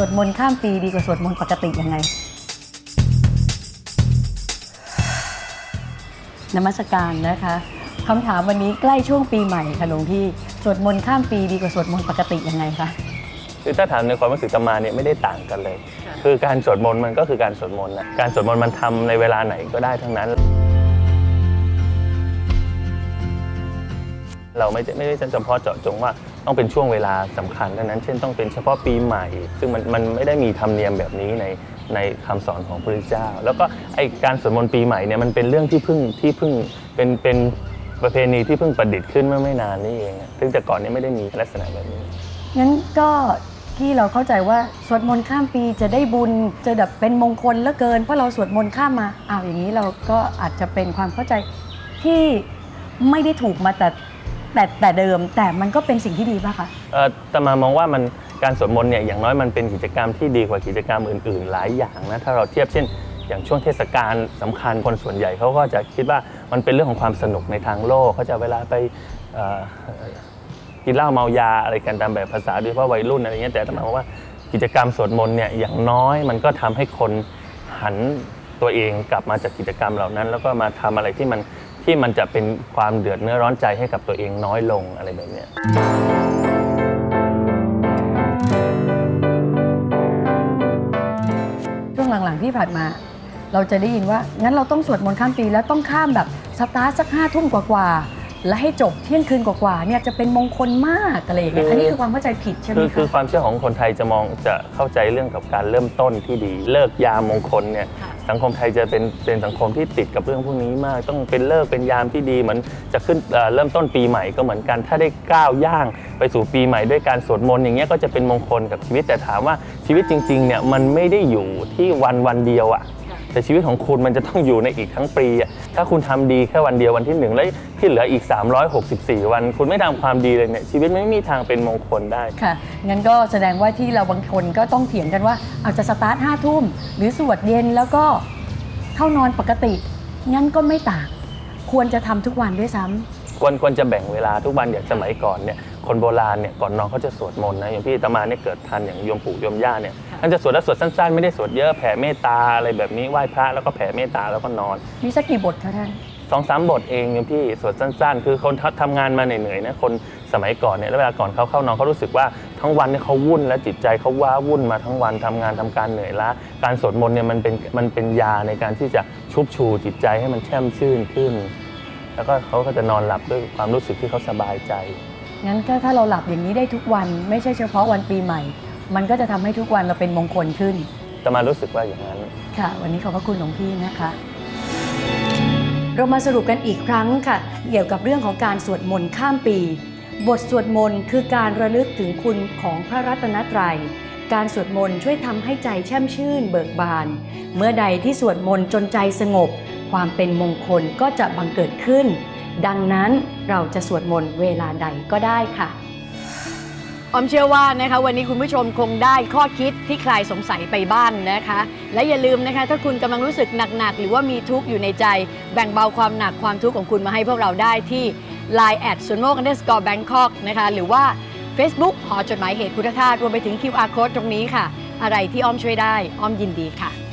สวดมนต์ข้ามปีดีกว่าสวดมนต์ปกติยังไง นมัสการนะคะคำถามวันนี้ใกล้ช่วงปีใหม่ค่ะหลวงพี่สวดมนต์ข้ามปีดีกว่าสวดมนต์ปกติยังไงคะคือถ้าถามในความรู้สึกตมาเนี่ยไม่ได้ต่างกันเลย คือการสวดมนต์มันก็คือการสวดมนต์นะการสวดมนต์มันทำในเวลาไหนก็ได้ทั้งนั้น เราไม่ได้ไม่ได้เฉพาะเจาะจงว่าต้องเป็นช่วงเวลาสำคัญเท่านั้น เช่นต้องเป็นเฉพาะปีใหม่ ซึ่งมันมันไม่ได้มีธรรมเนียมแบบนี้ในในคำสอนของพระพุทธเจ้า แล้วก็ไอการสวดมนต์ปีใหม่เนี่ยมันเป็นเรื่องที่เพิ่งที่เพิ่งเป็นเป็นประเพณีที่เพิ่งประดิษฐ์ขึ้นเมื่อไม่นานนี้เองซึ่งแต่ก่อนนี้ไม่ได้มีลักษณะแบบนี้งั้นก็ที่เราเข้าใจว่าสวดมนต์ข้ามปีจะได้บุญจะแบบเป็นมงคลเหลือเกินเพราะเราสวดมนต์ข้ามมาอ้าวอย่างนี้เราก็อาจจะเป็นความเข้าใจที่ไม่ได้ถูกมาแต่ แต่แต่เดิมแต่มันก็เป็นสิ่งที่ดีป่ะคะ เอ่อแตมามองว่ามันการสวดมนต์เนี่ยอย่างน้อยมันเป็นกิจกรรมที่ดีกว่ากิจกรรมอื่นๆ หลายอย่างนะถ้าเราเทียบเช่น อย่างช่วงเทศกาลสำคัญคนส่วนใหญ่เขาก็จะคิดว่ามันเป็นเรื่องของความสนุกในทางโลกเขาจะเวลาไปเอ่อกินเหล้าเมายาอะไรกันตามแบบภาษาโดยเฉพาะวัยรุ่นอะไรเงี้ยแต่ตมาว่ากิจกรรมสวดมนต์เนี่ยอย่างน้อยมันก็ทำให้คนหันตัวเองกลับมาจากกิจกรรมเหล่านั้น แล้วก็มาทำอะไรที่มัน ที่มันจะเป็นความเดือดเนื้อร้อนใจให้กับตัวเองน้อยลงอะไรแบบเนี้ยช่วงหลังๆที่ผ่านมา เราจะได้ยินว่า งั้นเราต้องสวดมนต์ข้ามปีแล้วต้องข้ามแบบสตาร์ทสักห้าทุ่มกว่าๆและให้จบเที่ยงคืนกว่าๆเนี่ยจะเป็นมงคลมากอะไรอย่างเงี้ยคืออัอันนี้คือความเข้าใจผิดใช่ไหมคือคือคะความเชื่อของคนไทยจะมองจะเข้าใจเรื่องกับการเริ่มต้นที่ดี เลิกยามมงคลเนี่ยค่ะ สังคมไทยจะเป็นเป็นสังคมที่ติดกับเรื่องพวกนี้มาก ต้องเป็นเลิกเป็นยามที่ดีเหมือนจะขึ้นเอ่อเริ่มต้นปีใหม่ก็เหมือนกัน ถ้าได้ก้าวย่างไปสู่ปีใหม่ด้วยการสวดมนต์อย่างเงี้ยก็จะเป็นมงคลกับชีวิตแต่ถามว่าชีวิตจริงๆเนี่ยมันไม่ได้อยู่ที่วันวันเดียวอะ แต่ชีวิตของคุณมันจะต้องอยู่ในอีกทั้งปีอะถ้าคุณทำดีแค่วันเดียววันที่หนึ่งแล้วที่เหลืออีก 364 วัน คุณไม่ทำความดีเลยเนี่ยชีวิตไม่มีทางเป็นมงคลได้ค่ะงั้นก็แสดงว่าที่เราบางคนก็ต้องเถียงกันว่าเอาจะสตาร์ทห้าทุ่มหรือสวดเย็นแล้วก็เข้านอนปกติงั้นก็ไม่ต่าง ควรจะทำทุกวันด้วยซ้ำ ควรควรจะแบ่งเวลาทุกวันอย่างสมัยก่อนเนี่ยคนโบราณเนี่ยก่อนนอนเขาจะสวดมนต์นะอย่างพี่อาตมาเนี่ยเกิดทันอย่างโยมปู่โยมย่าเนี่ยค่ะท่านจะสวดแล้วสวดสั้นๆ ไม่ได้สวดเยอะแผ่เมตตาอะไรแบบนี้ไหว้พระแล้วก็แผ่เมตตาแล้วก็นอนมีสักกี่บทคะท่านสองสามบทเองโยมพี่สวดสั้นๆ คือคนททำงานมาเหนื่อยๆนะคนสมัยก่อนเนี่ยแล้วเวลาก่อนเขาเข้านอนเขารู้สึกว่าทั้งวันเนี่ยเขาวุ่นและจิตใจเขาว้าวุ่นมาทั้งวันทำงานทำการเหนื่อยล้าการสวดมนต์เนี่ยมันเป็นมันเป็นยาในการที่จะชุบชูจิตใจให้มันแช่มชื่นขึ้น แล้วก็เขาก็จะนอนหลับด้วยความรู้สึกที่เขาสบายใจ งั้นก็ถ้าเราหลับอย่างนี้ได้ทุกวันไม่ใช่เฉพาะวันปีใหม่ มันก็จะทำให้ทุกวันเราเป็นมงคลขึ้น จะมารู้สึกว่าอย่างนั้น ค่ะ วันนี้ขอบพระคุณหลวงพี่นะคะ เรามาสรุปกันอีกครั้งค่ะ เกี่ยวกับเรื่องของการสวดมนต์ข้ามปี บทสวดมนต์คือการระลึกถึงคุณของพระรัตนตรัย การสวดมนต์ช่วยทำให้ใจแช่มชื่นเบิกบาน เมื่อใดที่สวดมนต์จนใจสงบ ความเป็นมงคลก็จะบังเกิดขึ้น ดังนั้นเราจะสวดมนต์เวลาใดก็ได้ค่ะออมเชื่อว่านะคะวันนี้คุณผู้ชมคงได้ข้อคิดที่คลายสงสัยไปบ้างนะคะ และอย่าลืมนะคะ ถ้าคุณกำลังรู้สึกหนักๆ หรือว่ามีทุกข์อยู่ในใจ แบ่งเบาความหนักความทุกข์ของคุณมาให้พวกเราได้ที่ Line แอดส่วนโมก underscore Bangkok นะคะหรือว่า Facebook หอจดหมายเหตุพุทธทาสรวมไปถึง QR code ตรงนี้ค่ะ อะไรที่อ้อมช่วยได้อ้อมยินดีค่ะ